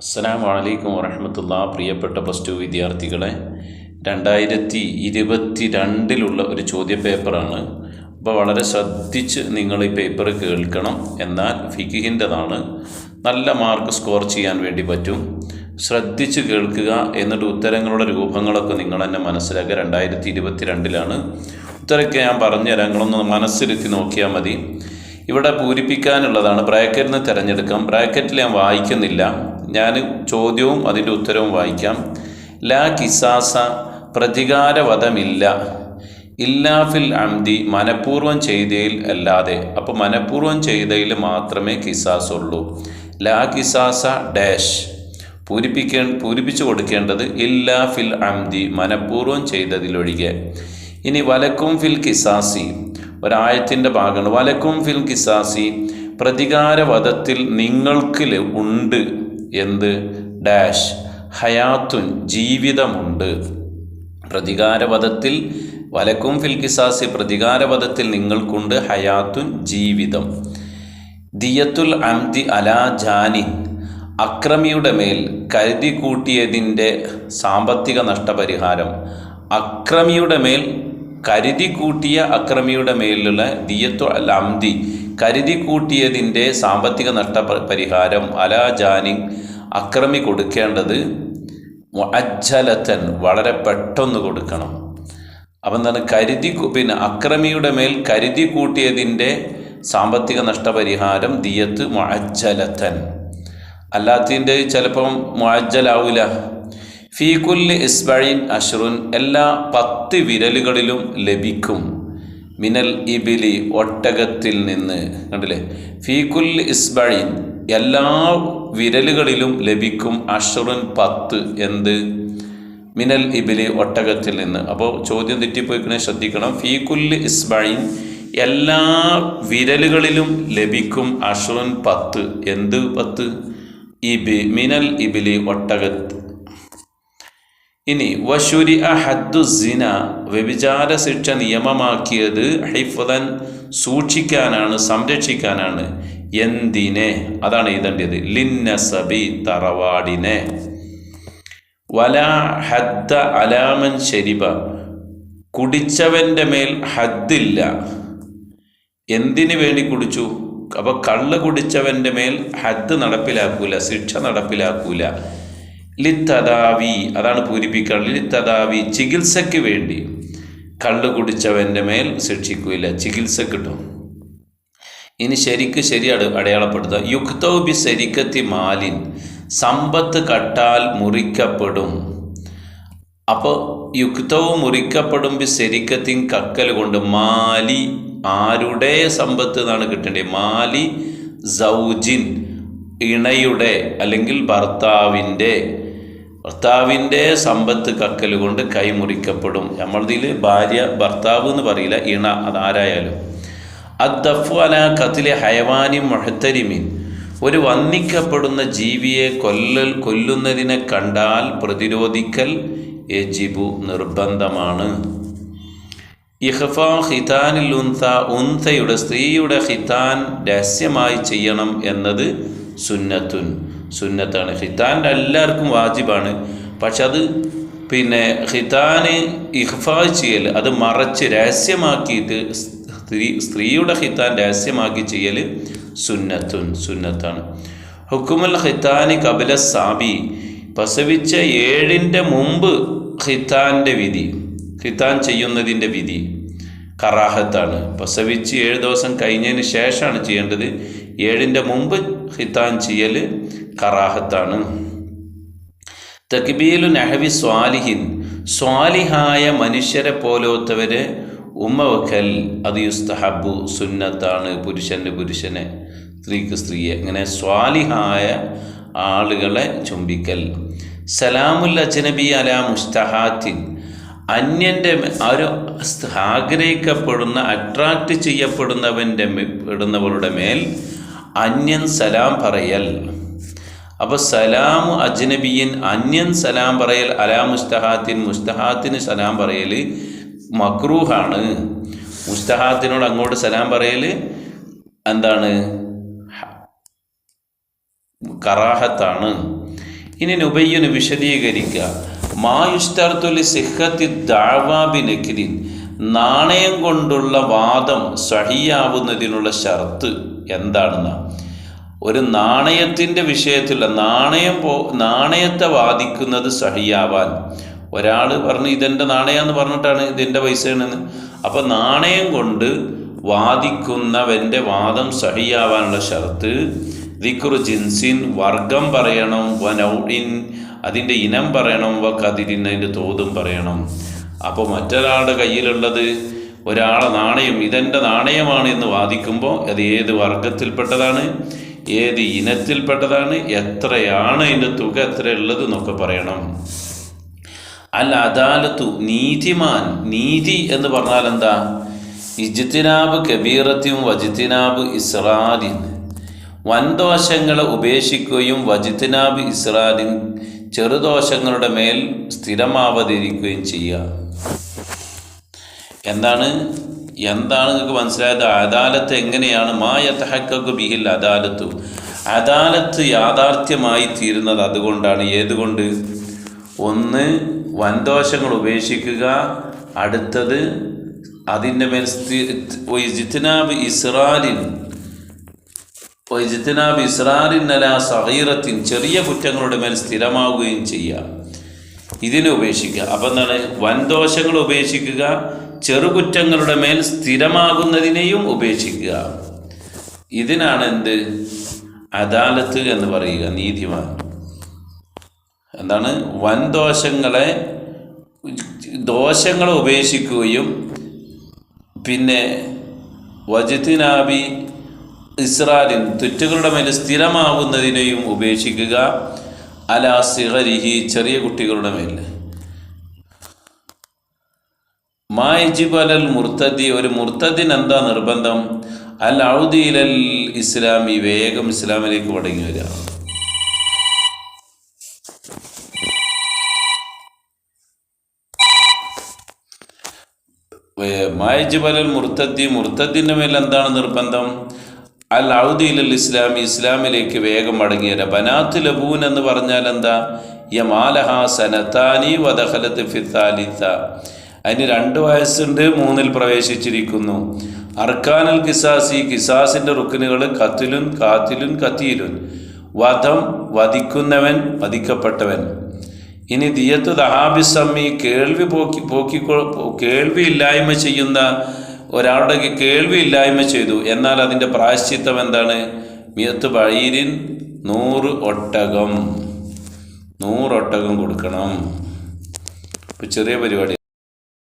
അസ്സലാമു അലൈക്കും വറഹമത്തുള്ള പ്രിയപ്പെട്ട പ്ലസ് ടു വിദ്യാർത്ഥികളെ രണ്ടായിരത്തി ഇരുപത്തി രണ്ടിലുള്ള ഒരു ചോദ്യ പേപ്പറാണ് അപ്പോൾ വളരെ ശ്രദ്ധിച്ച് നിങ്ങൾ ഈ പേപ്പർ കേൾക്കണം. എന്നാൽ ഫിക്കിഹിന്റെതാണ് നല്ല മാർക്ക് സ്കോർ ചെയ്യാൻ വേണ്ടി പറ്റും. ശ്രദ്ധിച്ച് കേൾക്കുക എന്നിട്ട് ഉത്തരങ്ങളുടെ രൂപങ്ങളൊക്കെ നിങ്ങൾ തന്നെ മനസ്സിലാക്കുക. രണ്ടായിരത്തി ഇരുപത്തി രണ്ടിലാണ് ഉത്തരമൊക്കെ ഞാൻ പറഞ്ഞുതരാം. നിങ്ങളൊന്ന് മനസ്സിരുത്തി നോക്കിയാൽ മതി. ഇവിടെ പൂരിപ്പിക്കാനുള്ളതാണ്. ബ്രാക്കറ്റിൽ നിന്ന് തിരഞ്ഞെടുക്കാം. ബ്രാക്കറ്റിൽ ഞാൻ വായിക്കുന്നില്ല. ഞാൻ ചോദ്യവും അതിന്റെ ഉത്തരവും വായിക്കാം. ലാ കിസാസ പ്രതികാരവധമില്ല. ഇല്ലാഫിൽ അംദി മനഃപൂർവം ചെയ്തയിൽ അല്ലാതെ. അപ്പോൾ മനഃപൂർവം ചെയ്തതിൽ മാത്രമേ കിസാസ് ഉള്ളൂ ലാ കിസാസ ഡാഷ്. പൂരിപ്പിക്കേ പൂരിപ്പിച്ചു കൊടുക്കേണ്ടത് ഇല്ലാ ഫിൽ അംദി മനഃപൂർവം ചെയ്തതിലൊഴികെ. ഇനി വലക്കും ഫിൽ കിസാസി. ഒരായത്തിന്റെ ഭാഗമാണ്. വലക്കും ഫിൽ കിസാസി പ്രതികാരവധത്തിൽ നിങ്ങൾക്ക് ഉണ്ട് എന്ത്? ഡാഷ്. ഹയാത്തുൻ ജീവിതമുണ്ട്. പ്രതികാരപദത്തിൽ വലക്കും ഫിൽ കിസാസി പ്രതികാരവധത്തിൽ നിങ്ങൾക്കുണ്ട് ഹയാത്തുൻ ജീവിതം. ദിയത്തുൽ അംദി അലാ ജാനി അക്രമിയുടെ മേൽ കരുതി കൂട്ടിയതിന്റെ സാമ്പത്തിക നഷ്ടപരിഹാരം. അക്രമിയുടെ മേൽ കരുതി കൂട്ടിയ അക്രമിയുടെ മേലുള്ള ദിയത്തു അൽ അംദി കരുതി കൂട്ടിയതിന്റെ സാമ്പത്തിക നഷ്ട പരിഹാരം അലാ ജാനി അക്രമി കൊടുക്കേണ്ടത് അജ്ജലത്തൻ വളരെ പെട്ടെന്ന് കൊടുക്കണം. അപ്പം എന്താണ് കരുതി പിന്നെ അക്രമിയുടെ മേൽ കരുതി കൂട്ടിയതിന്റെ സാമ്പത്തിക നഷ്ടപരിഹാരം ദിയത്ത് മുഅജ്ജലത്തൻ. അല്ലാത്തതിന്റെ ചിലപ്പം മുഅജ്ജലാവൂല. ഫീകുല്ലി ഇസ്ബഴിൻ അഷ്റുൻ എല്ലാ പത്ത് വിരലുകളിലും ലഭിക്കും. മിനൽ ഇബിലി ഒട്ടകത്തിൽ നിന്ന് കണ്ടില്ലേ? ഫീകുല്ലി ഇസ്ബഴിൻ എല്ലാ വിരലുകളിലും ലഭിക്കും അഷ്റുൻ പത്ത്. എന്ത്? മിനൽ ഇബിലി ഒട്ടകത്തിൽ നിന്ന്. അപ്പോൾ ചോദ്യം തെറ്റിപ്പോയിക്കണേ ശ്രദ്ധിക്കണം. ഫീകുല്ലി ഇസ്ബഴിൻ എല്ലാ വിരലുകളിലും ലഭിക്കും അഷ്റുൻ പത്ത്. എന്ത് പത്ത്? ഇബി മിനൽ ഇബിലി ഒട്ടകത്ത്. ഇനി വശുരി ഹദ്ദു സിന വ്യഭിചാര ശിക്ഷ നിയമമാക്കിയത് ഹൈഫുദൻ സൂക്ഷിക്കാനാണ് സംരക്ഷിക്കാനാണ്. എന്തിനെ? അതാണ് എഴുതേണ്ടത്. ലിന്നസബി തറവാടിനെ. വല ഹദ്ദ അലാമൻ ശരിബ. കുടിച്ചവന്റെ മേൽ ഹദ്ദില്ല. എന്തിനു വേണ്ടി കുടിച്ചു? അപ്പോൾ കള്ള് കുടിച്ചവന്റെ മേൽ ഹദ്ദ് നടപ്പിലാക്കൂല ശിക്ഷ നടപ്പിലാക്കൂല. ലിത്തദാവി അതാണ് പൂരിപ്പിക്കാറ് ലിത്തദാവി ചികിത്സയ്ക്ക് വേണ്ടി കള്ള് കുടിച്ചവന്റെ മേൽ ശിക്ഷിക്കുകയില്ല ചികിത്സ കിട്ടും. ഇനി ശരിക്ക് ശരി അട- അടയാളപ്പെടുത്തുക. യുക്തോബി ശരിക്കത്തി മാലിൻ സമ്പത്ത് കട്ടാൽ മുറിക്കപ്പെടും. അപ്പോൾ യുക്തവും മുറിക്കപ്പെടും ബി ശരിക്കത്തിൻ കക്കൽ കൊണ്ട് മാലി ആരുടെ സമ്പത്ത് എന്നാണ് കിട്ടേണ്ടത്? മാലി സൗജിൻ ഇണയുടെ അല്ലെങ്കിൽ ഭർത്താവിന്റെ ഭർത്താവിന്റെ സമ്പത്ത് കക്കൽ കൊണ്ട് കൈമുറിക്കപ്പെടും നമ്മളതിൽ ഭാര്യ ഭർത്താവ് എന്ന് പറയില്ല ഇണ അതാരായാലും. അദ്ദഫു അല കത്തിലെ ഹയവാനി മഹത്തരിമിൻ. ഒരു വന്നിക്കപ്പെടുന്ന ജീവിയെ കൊല്ലൽ കൊല്ലുന്നതിനെ കണ്ടാൽ പ്രതിരോധിക്കൽ യജിബു നിർബന്ധമാണ്. ഇഹ്ഫ ഹിതാനിൽ ഉൻത ഉൻതയുടെ സ്ത്രീയുടെ ഹിതാൻ രഹസ്യമായി ചെയ്യണം എന്നത് സുന്നത്തുൻ. സുന്നത്താണ്. ഹിത്താന്റെ എല്ലാവർക്കും വാജിബാണ്. പക്ഷെ അത് പിന്നെ ഹിത്താന് ഇഹ്ഫാ ചെയ്യൽ അത് മറച്ച് രഹസ്യമാക്കിയിട്ട് സ്ത്രീ സ്ത്രീയുടെ ഹിത്താൻ രഹസ്യമാക്കി ചെയ്യൽ സുന്നത്തുൻ സുന്നത്താണ്. ഹുക്കുമുൽ ഹിത്താന് കപില സാബി പ്രസവിച്ച ഏഴിന്റെ മുമ്പ് ഹിത്താന്റെ വിധി ഹിത്താൻ ചെയ്യുന്നതിന്റെ വിധി കറാഹത്താണ്. പ്രസവിച്ച് ഏഴ് ദിവസം കഴിഞ്ഞതിന് ശേഷമാണ് ചെയ്യേണ്ടത്. ഏഴിന്റെ മുമ്പ് ഹിത്താൻ ചെയ്യൽ കറാഹത്താണ്. തക്ബീലു നഹവി സ്വാലിഹിൻ സ്വാലിഹായ മനുഷ്യരെ പോലോത്തവരെ ഉമ്മ വഖൽ അത് യുസ്തഹബു സുന്നത്താണ് പുരുഷന്റെ പുരുഷനെ സ്ത്രീക്ക് സ്ത്രീയെ. ഇങ്ങനെ സ്വാലിഹായ ആളുകളെ ചുംബിക്കൽ. സലാമുൽ അജ്നബി അല മുസ്തഹാത്തിൻ അന്യന്റെ ഒരു ആഗ്രഹിക്കപ്പെടുന്ന അട്രാക്റ്റ് ചെയ്യപ്പെടുന്നവന്റെ പെടുന്നവരുടെ മേൽ അന്യൻ സലാം പറയൽ. അപ്പോൾ സലാമു അജ്നബിയൻ അന്യൻ സലാം പറയൽ അലാ മുസ്തഹാത്തിൻ മുസ്തഹാത്തിന് സലാം പറയൽ മക്രൂഹാണ്. മുസ്തഹാത്തിനോട് അങ്ങോട്ട് സലാം പറയൽ എന്താണ്? കറാഹത്താണ്. ഇനി നുബയ്യന് വിശദീകരിക്കുക. മായുസ്തർത്തുലി സിഹത്തി ദാവാബി നക്കിരിൻ നാണയം കൊണ്ടുള്ള വാദം സഹിയാവുന്നതിനുള്ള ഷർത്ത് എന്താണെന്ന്? ഒരു നാണയത്തിന്റെ വിഷയത്തിലുള്ള നാണയം പോ നാണയത്തെ വാദിക്കുന്നത് സഹിയാവാൻ. ഒരാൾ പറഞ്ഞു ഇതെന്റെ നാണയമെന്ന് പറഞ്ഞിട്ടാണ് ഇതിന്റെ പൈസയാണെന്ന് അപ്പോൾ നാണയം കൊണ്ട് വാദിക്കുന്നവന്റെ വാദം സഹിയാവാനുള്ള ഷർത്ത് ദിക്റു ജിൻസിൻ വർഗം പറയണം വനൗഇൻ അതിന്റെ ഇനം പറയണം വ കതിരിൻ അതിന്റെ തോതും പറയണം. അപ്പോൾ മറ്റൊരാളുടെ കയ്യിലുള്ളത് ഒരാളെ നാണയം ഇതെന്റെ നാണയമാണ് എന്ന് വാദിക്കുമ്പോൾ അത് ഏത് വർഗത്തിൽപ്പെട്ടതാണ്? ഏത് ഇനത്തിൽപ്പെട്ടതാണ് എത്രയാണ് അതിന്റെ തുക എത്രയുള്ളത് എന്നൊക്കെ പറയണം. അൽ അദാലത്തു നീതിമാൻ നീതി എന്ന് പറഞ്ഞാൽ എന്താ? ഇജ്തിനാബ് കബീറത്തിയും വജിത്തിനാബ് ഇസ്രാദിൻ വൻദോഷങ്ങളെ ഉപേക്ഷിക്കുകയും വജിത്തിനാബ് ഇസ്രാദിൻ ചെറുദോഷങ്ങളുടെ മേൽ സ്ഥിരമാവാതിരിക്കുകയും ചെയ്യുക. എന്താണ്? എന്താണ് നിങ്ങൾക്ക് മനസ്സിലായത്? അദാലത്ത് എങ്ങനെയാണ്? മാ യത്തഹക്കു ബിഹിൽ അദാലത്തു. അദാലത്ത് യാഥാർത്ഥ്യമായി തീരുന്നത് അതുകൊണ്ടാണ്. ഏതുകൊണ്ട്? ഒന്ന് വൻദോഷങ്ങൾ ഉപേക്ഷിക്കുക. അടുത്തത് അതിന്റെ മേൽ ജിത്നാബ് ഇസ്രാലിൻ ജിത്നാബ് ഇസ്രാലിൻ അല സഹീറത്തിൻ ചെറിയ കുറ്റങ്ങളുടെ മേൽ സ്ഥിരമാവുകയും ചെയ്യുക. ഇതിനെ ഉപേക്ഷിക്കുക. അപ്പം എന്താണ്? വൻദോഷങ്ങൾ ഉപേക്ഷിക്കുക. ചെറുകുറ്റങ്ങളുടെ മേൽ സ്ഥിരമാകുന്നതിനെയും ഉപേക്ഷിക്കുക. ഇതിനാണ് എന്ത്? അദാലത്ത് എന്ന് പറയുക നീതിമാൻ. എന്താണ്? വൻ ദോഷങ്ങളെ ഉപേക്ഷിക്കുകയും പിന്നെ വജത്തിനാബി ഇസ്രാലിൻ തെറ്റുകളുടെ മേൽ സ്ഥിരമാവുന്നതിനെയും ഉപേക്ഷിക്കുക. അല സിഹരിഹി ചെറിയ കുട്ടികളുടെ മേൽ. മായിജിബ് മുർത്തദി ഒരു മുർത്തദിന് എന്താ നിർബന്ധം? അൽ ഔദീലൽ ഇസ്ലാമി വേഗം ഇസ്ലാമിലേക്ക് മടങ്ങി വരിക മായജിബലൽ അലൽ മുർത്തദി മുർത്തദിന്റെ മേൽ എന്താണ് നിർബന്ധം? അൽ ഔദിയിലൽ ഇസ്ലാമി ഇസ്ലാമിലേക്ക് വേഗം മടങ്ങി വരിക ബനാത്ത് ലബൂൻ എന്ന് പറഞ്ഞാൽ എന്താ? യമാലഹ സനത്താനി വദഹലത്ത് ഫിത്താലിത്ത അതിന് രണ്ട് വയസ്സുണ്ട് മൂന്നിൽ പ്രവേശിച്ചിരിക്കുന്നു. അർക്കാനൽ ഈ കിസാസിന്റെ റുക്കിനുകൾ കത്തിലുൻ കാത്തിലുൻ കത്തിയിലുൻ വധം വധിക്കുന്നവൻ വധിക്കപ്പെട്ടവൻ. ഇനി ദിയത്ത് ദഹാബിസമ്മി കേൾവി പോക്കി പോക്കിക്കൊ കേൾവി ഇല്ലായ്മ ചെയ്യുന്ന ഒരാളുടെ കേൾവി ഇല്ലായ്മ ചെയ്തു. എന്നാൽ അതിന്റെ പ്രായശ്ചിത്തം എന്താണ്? മിയത്ത് ബഴീരിൻ നൂറ് ഒട്ടകം. നൂറൊട്ടകം കൊടുക്കണം. ഇപ്പം ചെറിയ പരിപാടി.